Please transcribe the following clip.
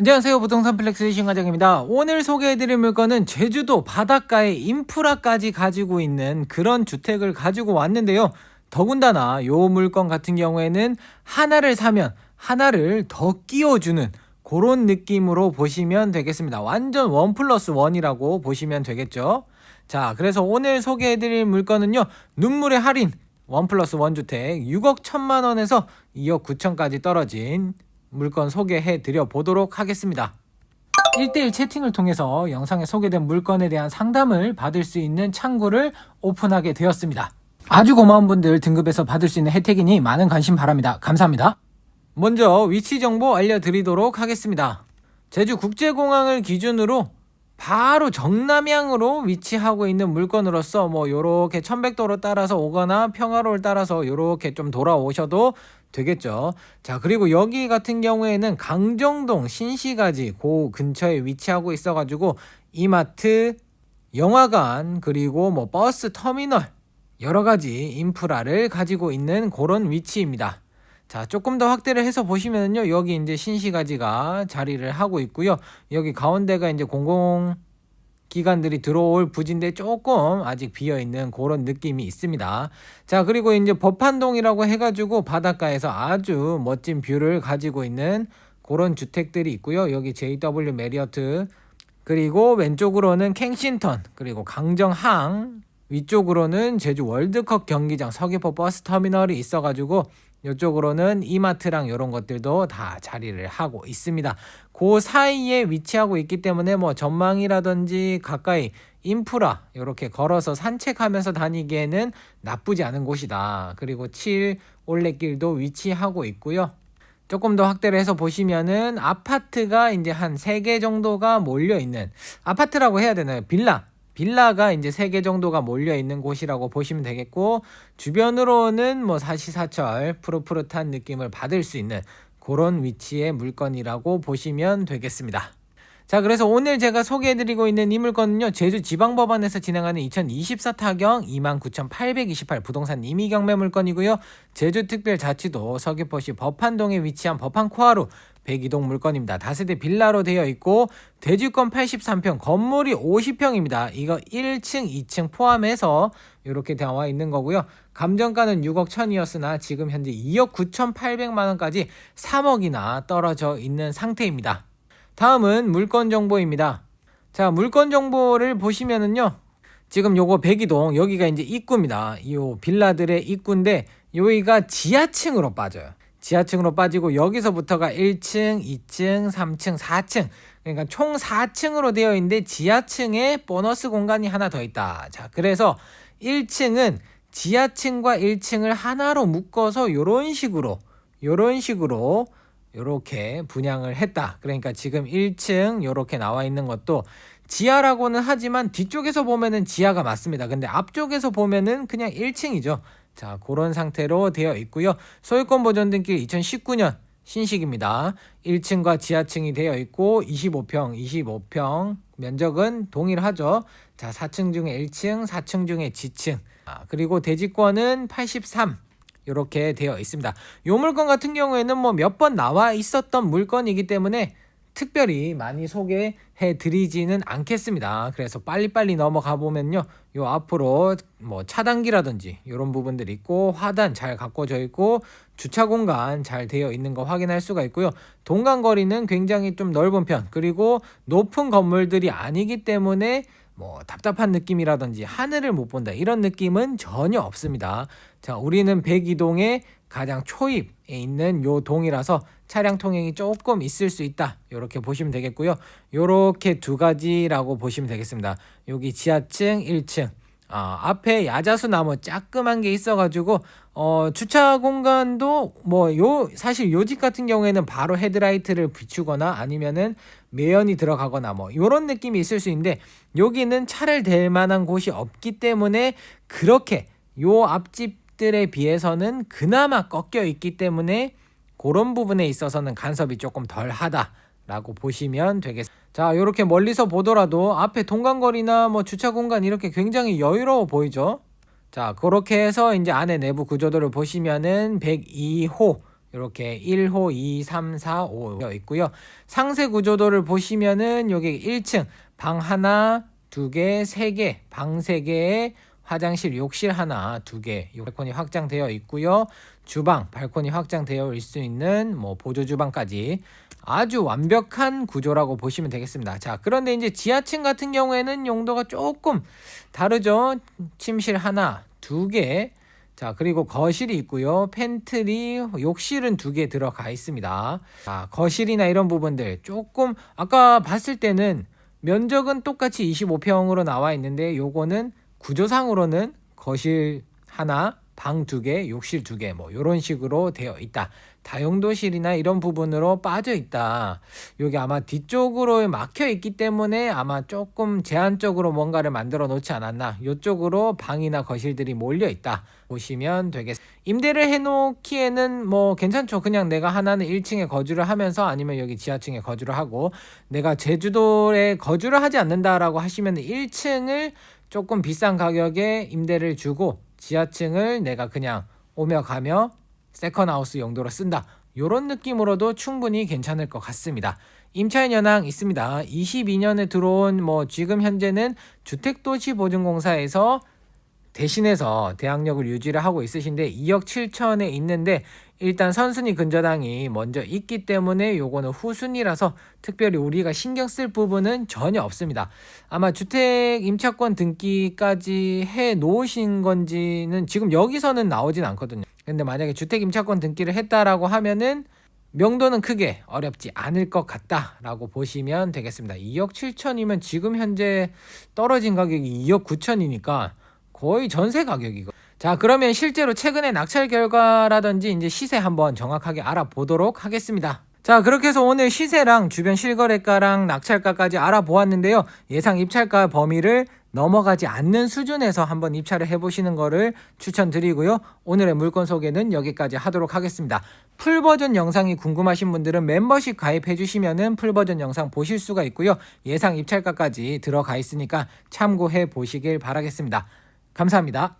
안녕하세요. 부동산 플렉스 신과장입니다. 오늘 소개해드릴 물건은 제주도 바닷가에 인프라까지 가지고 있는 그런 주택을 가지고 왔는데요. 더군다나 요 물건 같은 경우에는 하나를 사면 하나를 더 끼워주는 그런 느낌으로 보시면 되겠습니다. 완전 원 플러스 원이라고 보시면 되겠죠. 자, 그래서 오늘 소개해드릴 물건은요. 눈물의 할인 원 플러스 원 주택 6억 1천만 원에서 2억 9천까지 떨어진 물건 소개해 드려 보도록 하겠습니다. 1대1 채팅을 통해서 영상에 소개된 물건에 대한 상담을 받을 수 있는 창구를 오픈하게 되었습니다. 아주 고마운 분들 등급에서 받을 수 있는 혜택이니 많은 관심 바랍니다. 감사합니다. 먼저 위치 정보 알려드리도록 하겠습니다. 제주 국제공항을 기준으로 바로 정남향으로 위치하고 있는 물건으로서 뭐 요렇게 천백도로 따라서 오거나 평화로를 따라서 요렇게 좀 돌아오셔도 되겠죠. 자, 그리고 여기 같은 경우에는 강정동 신시가지 그 근처에 위치하고 있어 가지고 이마트, 영화관, 그리고 뭐 버스 터미널 여러 가지 인프라를 가지고 있는 그런 위치입니다. 자, 조금 더 확대를 해서 보시면요. 여기 이제 신시가지가 자리를 하고 있고요. 여기 가운데가 이제 공공 기관들이 들어올 부지인데 조금 아직 비어 있는 그런 느낌이 있습니다. 자, 그리고 이제 법한동이라고 해 가지고 바닷가에서 아주 멋진 뷰를 가지고 있는 그런 주택들이 있고요. 여기 JW 메리어트 그리고 왼쪽으로는 캥신턴 그리고 강정항 위쪽으로는 제주 월드컵 경기장 서귀포 버스 터미널이 있어가지고 이쪽으로는 이마트랑 이런 것들도 다 자리를 하고 있습니다. 그 사이에 위치하고 있기 때문에 뭐 전망이라든지 가까이 인프라 이렇게 걸어서 산책하면서 다니기에는 나쁘지 않은 곳이다. 그리고 7 올레길도 위치하고 있고요. 조금 더 확대를 해서 보시면은 아파트가 이제 한 3개 정도가 몰려 있는 아파트라고 해야 되나요? 빌라 빌라가 이제 세 개 정도가 몰려 있는 곳이라고 보시면 되겠고 주변으로는 뭐 사시사철 푸릇푸릇한 느낌을 받을 수 있는 그런 위치의 물건이라고 보시면 되겠습니다. 자, 그래서 오늘 제가 소개해드리고 있는 이 물건은요, 제주 지방법원에서 진행하는 2024 타경 29,828 부동산 임의 경매 물건이고요, 제주특별자치도 서귀포시 법한동에 위치한 법한 코하루 102동 물건입니다. 다세대 빌라로 되어 있고, 대지권 83평, 건물이 50평입니다. 이거 1층, 2층 포함해서 이렇게 나와 있는 거고요. 감정가는 6억 1천이었으나 지금 현재 2억 9,800만 원까지 3억이나 떨어져 있는 상태입니다. 다음은 물건 정보입니다. 자, 물건 정보를 보시면은요. 지금 요거 백이동 여기가 이제 입구입니다. 이 빌라들의 입구인데 여기가 지하층으로 빠져요. 지하층으로 빠지고 여기서부터가 1층, 2층, 3층, 4층. 그러니까 총 4층으로 되어 있는데 지하층에 보너스 공간이 하나 더 있다. 자, 그래서 1층은 지하층과 1층을 하나로 묶어서 요런 식으로 요런 식으로 요렇게 분양을 했다. 그러니까 지금 1층 요렇게 나와 있는 것도 지하라고는 하지만 뒤쪽에서 보면은 지하가 맞습니다. 근데 앞쪽에서 보면은 그냥 1층이죠. 자, 그런 상태로 되어 있고요. 소유권 보존 등기 2019년 신식입니다. 1층과 지하층이 되어 있고 25평, 25평 면적은 동일하죠. 자, 4층 중에 1층, 4층 중에 지층. 아, 그리고 대지권은 83. 이렇게 되어 있습니다. 이 물건 같은 경우에는 뭐 몇 번 나와 있었던 물건이기 때문에 특별히 많이 소개해 드리지는 않겠습니다. 그래서 빨리빨리 넘어가 보면요. 요 앞으로 뭐 차단기라든지 이런 부분들이 있고 화단 잘 가꿔져 있고 주차 공간 잘 되어 있는 거 확인할 수가 있고요. 동간 거리는 굉장히 좀 넓은 편 그리고 높은 건물들이 아니기 때문에 뭐 답답한 느낌이라든지 하늘을 못 본다 이런 느낌은 전혀 없습니다. 자, 우리는 백이동의 가장 초입에 있는 요 동이라서 차량 통행이 조금 있을 수 있다. 이렇게 보시면 되겠고요. 요렇게 두 가지라고 보시면 되겠습니다. 여기 지하층 1층 어, 앞에 야자수 나무 짜끔한 게 있어가지고 어, 주차 공간도 뭐 요 사실 요 집 같은 경우에는 바로 헤드라이트를 비추거나 아니면은 매연이 들어가거나 뭐 요런 느낌이 있을 수 있는데 여기는 차를 댈 만한 곳이 없기 때문에 그렇게 요 앞집들에 비해서는 그나마 꺾여 있기 때문에 그런 부분에 있어서는 간섭이 조금 덜 하다 라고 보시면 되겠습니다. 자, 이렇게 멀리서 보더라도 앞에 동간거리나 뭐 주차 공간 이렇게 굉장히 여유로워 보이죠? 자, 그렇게 해서 이제 안에 내부 구조도를 보시면은 102호 이렇게 1호, 2, 3, 4, 5 되어 있고요. 상세 구조도를 보시면은 여기 1층 방 하나, 두 개, 세 개, 방 세 개에 화장실, 욕실 하나, 두 개, 발코니 확장되어 있고요. 주방, 발코니 확장되어 있을 수 있는 뭐 보조 주방까지 아주 완벽한 구조라고 보시면 되겠습니다. 자, 그런데 이제 지하층 같은 경우에는 용도가 조금 다르죠. 침실 하나, 두 개. 자, 그리고 거실이 있고요. 팬트리, 욕실은 두 개 들어가 있습니다. 자, 거실이나 이런 부분들 조금 아까 봤을 때는 면적은 똑같이 25평으로 나와 있는데 요거는 구조상으로는 거실 하나, 방 두 개, 욕실 두 개, 뭐 요런 식으로 되어 있다. 다용도실이나 이런 부분으로 빠져 있다. 여기 아마 뒤쪽으로 막혀 있기 때문에 아마 조금 제한적으로 뭔가를 만들어 놓지 않았나. 이쪽으로 방이나 거실들이 몰려 있다. 보시면 되겠습니다. 임대를 해놓기에는 뭐 괜찮죠. 그냥 내가 하나는 1층에 거주를 하면서 아니면 여기 지하층에 거주를 하고 내가 제주도에 거주를 하지 않는다라고 하시면 1층을 조금 비싼 가격에 임대를 주고 지하층을 내가 그냥 오며 가며 세컨하우스 용도로 쓴다. 요런 느낌으로도 충분히 괜찮을 것 같습니다. 임차인 연항 있습니다. 22년에 들어온 뭐 지금 현재는 주택도시보증공사에서 대신해서 대항력을 유지를 하고 있으신데 2억 7천에 있는데 일단 선순위 근저당이 먼저 있기 때문에 요거는 후순위라서 특별히 우리가 신경 쓸 부분은 전혀 없습니다. 아마 주택 임차권 등기까지 해 놓으신 건지는 지금 여기서는 나오진 않거든요. 근데 만약에 주택 임차권 등기를 했다라고 하면은 명도는 크게 어렵지 않을 것 같다라고 보시면 되겠습니다. 2억 7천이면 지금 현재 떨어진 가격이 2억 9천이니까 거의 전세 가격이고. 자, 그러면 실제로 최근에 낙찰 결과라든지 이제 시세 한번 정확하게 알아보도록 하겠습니다. 자, 그렇게 해서 오늘 시세랑 주변 실거래가랑 낙찰가까지 알아보았는데요. 예상 입찰가 범위를 넘어가지 않는 수준에서 한번 입찰을 해보시는 거를 추천드리고요. 오늘의 물건 소개는 여기까지 하도록 하겠습니다. 풀버전 영상이 궁금하신 분들은 멤버십 가입해 주시면은 풀버전 영상 보실 수가 있고요. 예상 입찰가까지 들어가 있으니까 참고해 보시길 바라겠습니다. 감사합니다.